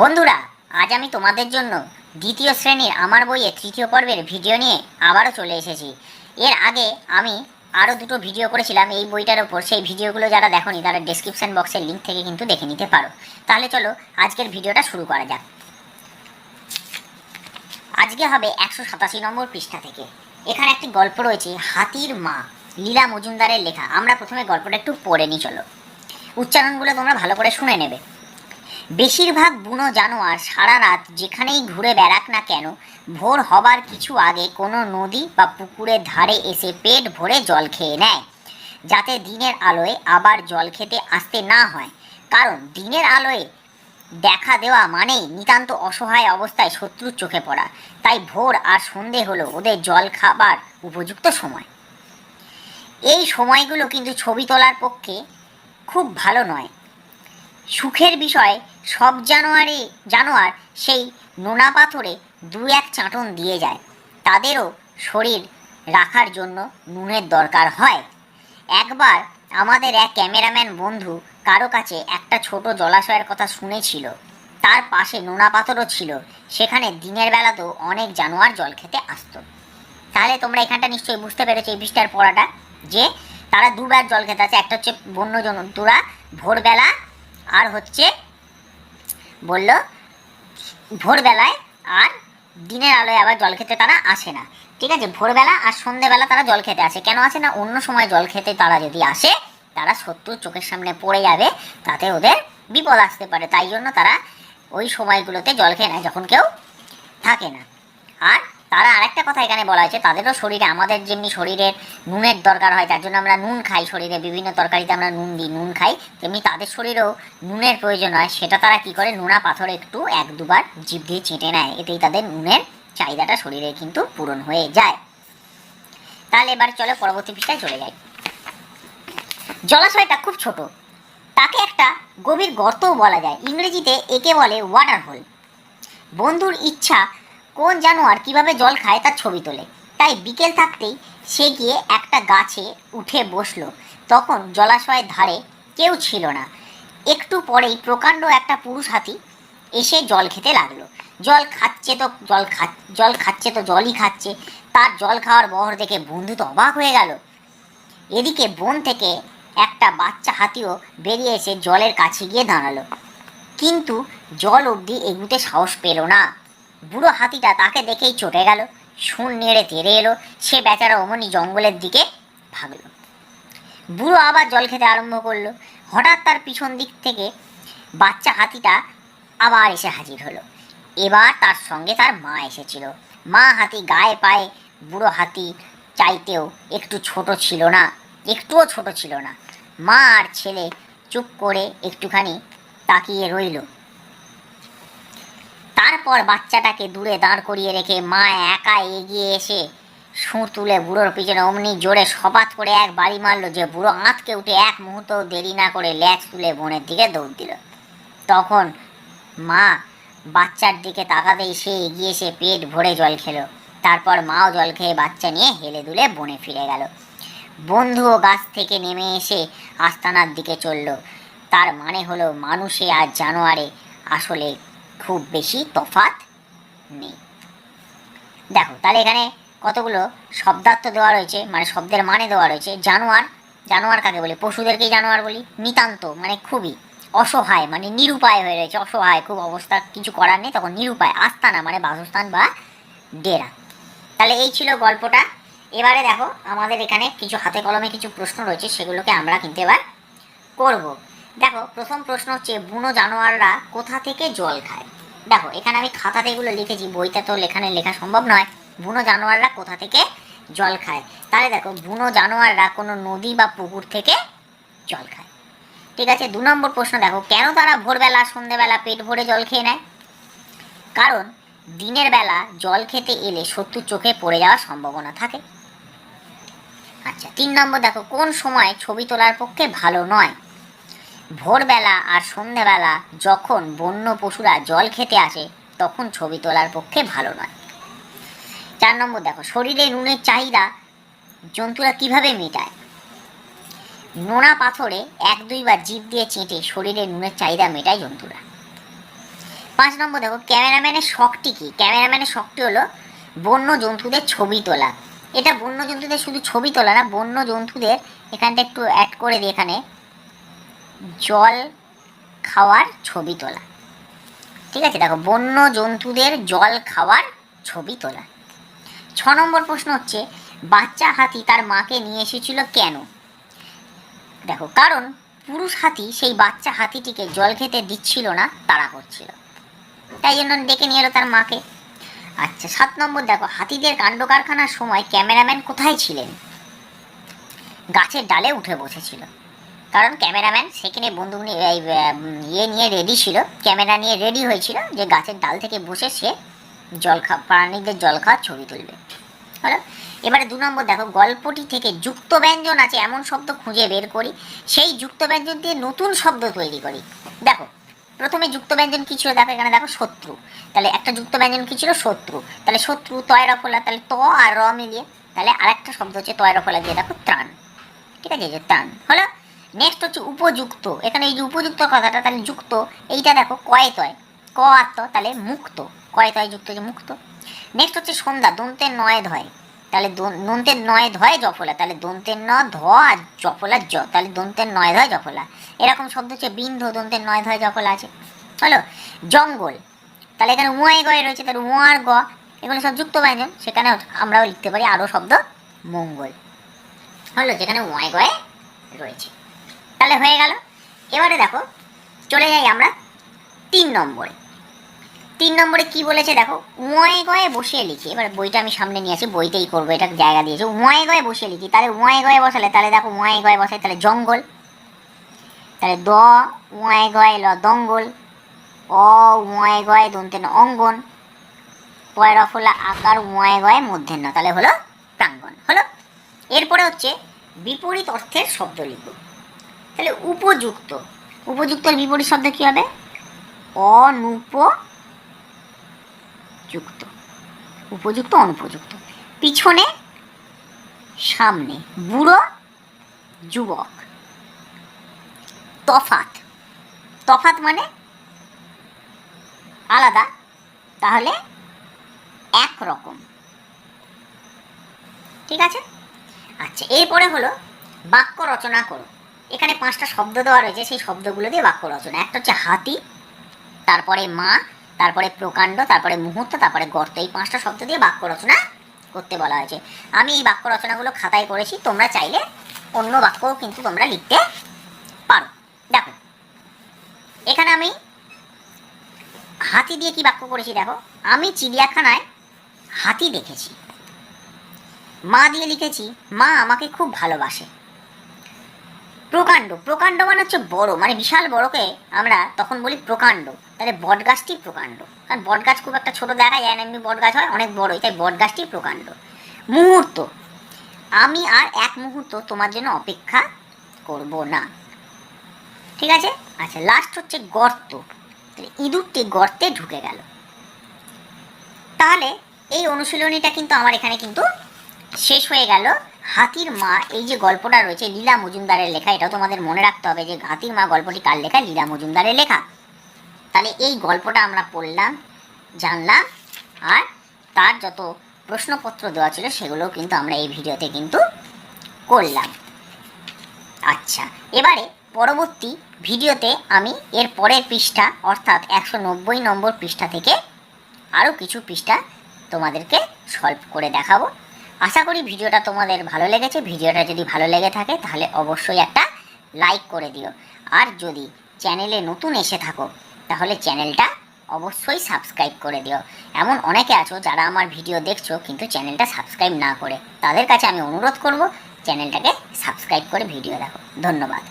বন্ধুরা, আজ আমি তোমাদের জন্য দ্বিতীয় শ্রেণির আমার বইয়ে তৃতীয় পর্বের ভিডিও নিয়ে আবারও চলে এসেছি। এর আগে আমি আরও দুটো ভিডিও করেছিলাম, এই বইটার ওপর সেই ভিডিওগুলো যারা দেখোনি, তারা ডেসক্রিপশন বক্সের লিঙ্ক থেকে কিন্তু দেখে নিতে পারো। তাহলে চলো, আজকের ভিডিওটা শুরু করা যাক। আজকে হবে একশো সাতাশি নম্বর পৃষ্ঠা থেকে। এখানে একটি গল্প রয়েছে, হাতির মা, লীলা মজুমদারের লেখা। আমরা প্রথমে গল্পটা একটু পড়ে নিই, চলো। উচ্চারণগুলো তোমরা ভালো করে শুনে নেবে। বেশিরভাগ বুনো জানোয়ার সারা রাত যেখানেই ঘুরে বেড়াক না কেন, ভোর হবার কিছু আগে কোনো নদী বা পুকুরের ধারে এসে পেট ভরে জল খেয়ে নেয়, যাতে দিনের আলোয় আবার জল খেতে আসতে না হয়। কারণ দিনের আলোয় দেখা দেওয়া মানেই নিতান্ত অসহায় অবস্থায় শত্রুর চোখে পড়া। তাই ভোর আর সন্ধে হলো ওদের জল খাবার উপযুক্ত সময়। এই সময়গুলো কিন্তু ছবি তোলার পক্ষে খুব ভালো নয়। সুখের বিষয়, সব জানোয়ারে জানোয়ার সেই নোনা পাথরে দু এক চাটন দিয়ে যায়। তাদেরও শরীর রাখার জন্য নুনের দরকার হয়। একবার আমাদের এক ক্যামেরাম্যান বন্ধু কারও কাছে একটা ছোট জলাশয়ের কথা শুনেছিল। তার পাশে নোনা পাথরও ছিল। সেখানে দিনের বেলাতেও অনেক জানোয়ার জল খেতে আসতো। তাহলে তোমরা এখানটা নিশ্চয়ই বুঝতে পেরেছ এই পৃষ্ঠার পড়াটা, যে তারা দুবার জল খেতে আছে একটা হচ্ছে বন্য জন্তুরা ভোরবেলা আর হচ্ছে বলল, ভোরবেলায় আর দিনের আলোয় আবার জল খেতে তারা আসে না। ঠিক আছে, ভোরবেলা আর সন্ধেবেলা তারা জল খেতে আসে। কেন আসে না? অন্য সময় জল খেতে তারা যদি আসে, তারা শত্রুর চোখের সামনে পড়ে যাবে, তাতে ওদের বিপদ আসতে পারে। তাই জন্য তারা ওই সময়গুলোতে জল খেয়ে নেয়, যখন কেউ থাকে না। আর তারা আরেকটা কথা এখানে বলা হয়েছে, তাদেরও শরীরে, আমাদের যেমনি শরীরের নুনের দরকার হয়, তার জন্য আমরা নুন খাই শরীরে, বিভিন্ন তরকারিতে আমরা নুন দিই, নুন খাই, তেমনি তাদের শরীরেও নুনের প্রয়োজন হয়, সেটা তারা কি করে, নোনা পাথর একটু এক দুবার জিভ দিয়ে চেটে নেয়, এতেই তাদের নুনের চাহিদাটা শরীরে কিন্তু পূরণ হয়ে যায়। তাহলে এবার চলে পরবর্তী পৃষ্ঠায় চলে যাই। জলাশয়টা খুব ছোট, তাকে একটা গভীর গর্তও বলা যায়, ইংরেজিতে একে বলে ওয়াটার হোল বন্ধুর ইচ্ছা কোন জানোয়ার কীভাবে জল খায় তার ছবি তোলে। তাই বিকেল থাকতেই সে গিয়ে একটা গাছে উঠে বসল। তখন জলাশয়ের ধারে কেউ ছিল না। একটু পরেই প্রকাণ্ড একটা পুরুষ হাতি এসে জল খেতে লাগল। জল খাচ্ছে তো, জল খা, জল খাচ্ছে তো, জলই খাচ্ছে। তার জল খাওয়ার বহর দেখে বন্ধু তো অবাক হয়ে গেল। এদিকে বন থেকে একটা বাচ্চা হাতিও বেরিয়ে এসে জলের কাছে গিয়ে দাঁড়াল। কিন্তু জল অবধি এগুতে সাহস পেল না। বুড়ো হাতিটা তাকে দেখেই চটে গেল। শুন নেড়ে তেড়ে এলো। সে বেচারা অমনি জঙ্গলের দিকে ভাগলো। বুড়ো আবার জল খেতে আরম্ভ করল। হঠাৎ তার পিছন দিক থেকে বাচ্চা হাতিটা আবার এসে হাজির হলো। এবার তার সঙ্গে তার মা এসেছিল। মা হাতি গায়ে পায়ে, বুড়ো হাতি চাইতেও একটু ছোট ছিল না, একটুও ছোট ছিল না। মা আর ছেলে চুপ করে একটুখানি তাকিয়ে রইল। তারপর বাচ্চাটাকে দূরে দাঁড় করিয়ে রেখে মা একা এগিয়ে এসে সুঁ তুলে বুড়োর পিছনে অমনি জোরে সপাত করে এক বাড়ি মারলো যে বুড়ো আঁতকে উঠে এক মুহূর্ত দেরি না করে ল্যাচ তুলে বনের দিকে দৌড় দিল। তখন মা বাচ্চার দিকে তাকাতেই সে এগিয়ে এসে পেট ভরে জল খেলো। তারপর মাও জল খেয়ে বাচ্চা নিয়ে হেলে দুলে বনে ফিরে গেল। বন্ধুও গাছ থেকে নেমে এসে আস্তানার দিকে চলল। তার মানে হলো মানুষে আর জানোয়ারে আসলে খুব বেশি তফাত নেই। দেখো, তাহলে এখানে কতগুলো শব্দার্থ দেওয়া রয়েছে মানে শব্দের মানে দেওয়া রয়েছে। জানোয়ার জানোয়ার কাকে বলি? পশুদেরকেই জানোয়ার বলি। নিতান্ত মানে খুবই অসহায় মানে নিরুপায় হয়ে রয়েছে। অসহায়, খুব অবস্থা, কিছু করার নেই, তখন নিরুপায়। আস্তানা মানে বাসস্থান বা ডেরা। তাহলে এই ছিল গল্পটা। এবারে দেখো, আমাদের এখানে কিছু হাতে কলমে কিছু প্রশ্ন রয়েছে, সেগুলোকে আমরা কিন্তু এবার করব। দেখো, প্রথম প্রশ্ন হচ্ছে, বুনো জানোয়াররা কোথা থেকে জল খায়? দেখো, এখানে আমি খাতাতে এগুলো লিখেছি, বইতে তো লেখানে লেখা সম্ভব নয়। বুনো জানোয়াররা কোথা থেকে জল খায়? তাহলে দেখো, বুনো জানোয়াররা কোনো নদী বা পুকুর থেকে জল খায়। ঠিক আছে, দু নম্বর প্রশ্ন দেখো, কেন তারা ভোরবেলা, সন্ধেবেলা পেট ভরে জল খেয়ে নেয়? কারণ, দিনের বেলা জল খেতে এলে শত্রুর চোখে পড়ে যাওয়ার সম্ভাবনা থাকে। আচ্ছা তিন নম্বর দেখো, কোন সময় ছবি তোলার পক্ষে ভালো নয়? ভোরবেলা আর সন্ধেবেলা যখন বন্য পশুরা জল খেতে আসে, তখন ছবি তোলার পক্ষে ভালো নয়। চার নম্বর দেখো, শরীরে নুনের চাহিদা জন্তুরা কীভাবে মেটায়? নোনা পাথরে এক দুইবার জিভ দিয়ে চেটে শরীরে নুনের চাহিদা মেটায় জন্তুরা। পাঁচ নম্বর দেখো, ক্যামেরাম্যানের শখটি কি? ক্যামেরাম্যানের শখটি হলো বন্য জন্তুদের ছবি তোলা। এটা বন্য জন্তুদের শুধু ছবি তোলা না, বন্য জন্তুদের এখানটা একটু অ্যাড করে দিই এখানে জল খাওয়ার ছবি তোলা। ঠিক আছে, দেখো, বন্য জন্তুদের জল খাওয়ার ছবি তোলা। ছ নম্বর প্রশ্ন হচ্ছে, বাচ্চা হাতি তার মাকে নিয়ে এসেছিল কেন? দেখো, কারণ পুরুষ হাতি সেই বাচ্চা হাতিটিকে জল খেতে দিচ্ছিল না, তাড়া করছিল। তাই জন্য ডেকে নিয়ে এলো তার মাকে। আচ্ছা সাত নম্বর, দেখো, হাতিদের কাণ্ড কারখানার সময় ক্যামেরাম্যান কোথায় ছিলেন? গাছের ডালে উঠে বসেছিল। কারণ ক্যামেরাম্যান সেখানে বন্দুক নিয়ে ইয়ে নিয়ে রেডি ছিল। ক্যামেরা নিয়ে রেডি হয়েছিল যে গাছের ডাল থেকে বসে সে জল খা, প্রাণীদের জল খাওয়ার ছবি তুলবে। হলো? এবারে দু নম্বর দেখো, গল্পটি থেকে যুক্ত ব্যঞ্জন আছে, এমন শব্দ খুঁজে বের করি। সেই যুক্ত ব্যঞ্জন দিয়ে নতুন শব্দ তৈরি করি। দেখো, প্রথমে যুক্ত ব্যঞ্জন কী ছিল? দেখো এখানে দেখো শত্রু। তাহলে একটা যুক্ত ব্যঞ্জন কী ছিল? শত্রু। তাহলে শত্রু, তয়, রফলা, তাহলে ত আর র মিলিয়ে, তাহলে আরেকটা শব্দ হচ্ছে তয়, রফলা দিয়ে দেখো ত্রাণ। ঠিক আছে? যে ত্রাণ। হলো? নেক্সট হচ্ছে উপযুক্ত। এখানে এই যে উপযুক্ত কথাটা তাহলে যুক্ত, এইটা দেখো কয়ে তয় ক আত্ম তাহলে মুক্ত। কয়ে তয় যুক্ত যে মুক্ত? নেক্সট হচ্ছে সন্ধ্যা দন্তের নয় ধয়। তাহলে দন- দন্তের নয় ধয় জফলা, তাহলে দন্তের ন ধ আর জফলা জ, তাহলে দন্তের নয় ধয় জফলা। এরকম শব্দ হচ্ছে বিন্ধ দন্তের নয় ধয় জফলা আছে। হলো? জঙ্গল। তাহলে এখানে উঁয়াই গয়ে রয়েছে, তাহলে উঁয়ার গ, এগুলো সব যুক্ত ব্যঞ্জন সেখানে আমরাও লিখতে পারি আরও শব্দ মঙ্গল। হলো? যেখানে উঁয়াই গয়ে রয়েছে। তাহলে হয়ে গেল। এবারে দেখো, চলে যাই আমরা তিন নম্বরে। তিন নম্বরে কি বলেছে দেখো উঁয়াই গয়ে বসিয়ে লিখি। এবার বইটা আমি সামনে নিয়ে আসি বইতেই করব, এটা জায়গা দিয়েছে। উঁয়াই গয়ে বসিয়ে লিখি, তাহলে উঁয়াই গয়ে বসালে, তাহলে দেখো উঁয়াই গয়ে বসাই, তাহলে জঙ্গল। তাহলে দ উঁয়াই গয়ে ল, দঙ্গল। অ উঁয়াই গয়ে দন্তে ন অঙ্গন পয় রফলা আকার উঁয়াই গয়ে মধ্যেন্ন তাহলে হলো প্রাঙ্গন। হলো? এরপরে হচ্ছে বিপরীত অর্থের শব্দ লিখব। তাহলে উপযুক্ত। উপযুক্তের বিপরীত শব্দ কী হবে? অনুপ যুক্ত উপযুক্ত, অনুপযুক্ত। পিছনে, সামনে, বুড়ো, যুবক। তফাত তফাত মানে আলাদা। তাহলে এক রকম ঠিক আছে? আচ্ছা এরপরে হলো বাক্য রচনা করো। এখানে পাঁচটা শব্দ দেওয়া রয়েছে, সেই শব্দগুলো দিয়ে বাক্য রচনা। একটা হচ্ছে হাতি, তারপরে মা, তারপরে প্রকাণ্ড, তারপরে মুহূর্ত, তারপরে গর্ত। এই পাঁচটা শব্দ দিয়ে বাক্য রচনা করতে বলা হয়েছে। আমি এই বাক্য রচনাগুলো খাতায় করেছি, তোমরা চাইলে অন্য বাক্যও কিন্তু তোমরা লিখতে পারো। দেখো, এখানে আমি হাতি দিয়ে কি বাক্য করেছি দেখো। আমি চিড়িয়াখানায় হাতি দেখেছি। মা দিয়ে লিখেছি, মা আমাকে খুব ভালোবাসে। প্রকাণ্ড প্রকাণ্ড মানে হচ্ছে বড় মানে বিশাল বড়কে আমরা তখন বলি প্রকাণ্ড। তাহলে বট গাছটি প্রকাণ্ড। কারণ বট গাছ খুব একটা ছোট দেখা যায় না এমনি বট গাছ হয়, অনেক বড়ই, তাই বট গাছটি প্রকাণ্ড। মুহূর্ত। আমি আর এক মুহূর্ত তোমার জন্য অপেক্ষা করব না। ঠিক আছে? আচ্ছা লাস্ট হচ্ছে গর্ত। ইঁদুরটি গর্তে ঢুকে গেল। তাহলে এই অনুশীলনীটা কিন্তু আমার এখানে কিন্তু শেষ হয়ে গেল। হাতির মা, এই যে গল্পটা রয়েছে লীলা মজুমদারের লেখা, এটাও তোমাদের মনে রাখতে হবে যে হাতির মা গল্পটি কার লেখা? লীলা মজুমদারের লেখা। তাহলে এই গল্পটা আমরা পড়লাম, জানলাম, আর তার যত প্রশ্নপত্র দেওয়া ছিল সেগুলোও কিন্তু আমরা এই ভিডিওতে কিন্তু করলাম। আচ্ছা এবারে পরবর্তী ভিডিওতে আমি এর পরের পৃষ্ঠা, অর্থাৎ একশো নব্বই নম্বর পৃষ্ঠা থেকে আরও কিছু পৃষ্ঠা তোমাদেরকে সলভ করে দেখাবো। আশা করি ভিডিওটা তোমাদের ভালো লেগেছে। ভিডিওটা যদি ভালো লেগে থাকে, তাহলে অবশ্যই একটা লাইক করে দিও। আর যদি চ্যানেলে নতুন এসে থাকো, তাহলে চ্যানেলটা অবশ্যই সাবস্ক্রাইব করে দিও। এমন অনেকে আছো যারা আমার ভিডিও দেখছ, কিন্তু চ্যানেলটা সাবস্ক্রাইব না করে, তাদের কাছে আমি অনুরোধ করব চ্যানেলটাকে সাবস্ক্রাইব করে ভিডিও দেখো। ধন্যবাদ।